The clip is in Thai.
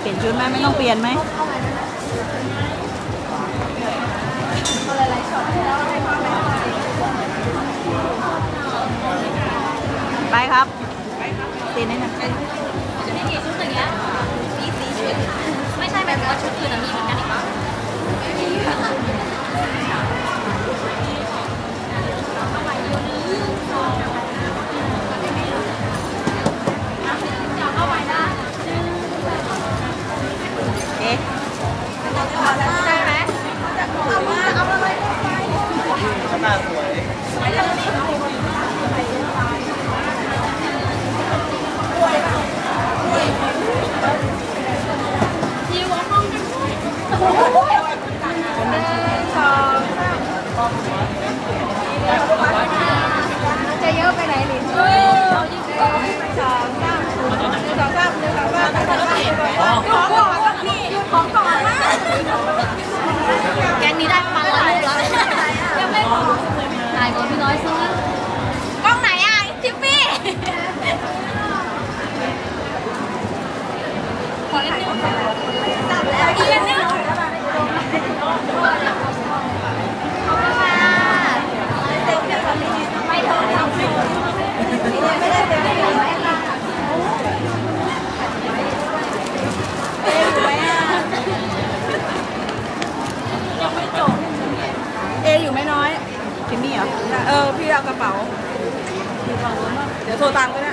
เปลี่ยนชุดไหมไม่ต้องเปลี่ยนไหมไปครับตีนี่นะจะมีกี่ชุดอย่างเงี้ยมีสีชุด เอ๊ะใช่ไหมเอามาเอาอะไรหน้าสวยยิวห้องกันด้วย ถ่ายก่อนพี่น้อ รอ เออ พี่เอากระเป๋า เดี๋ยวโทรตามก็ได้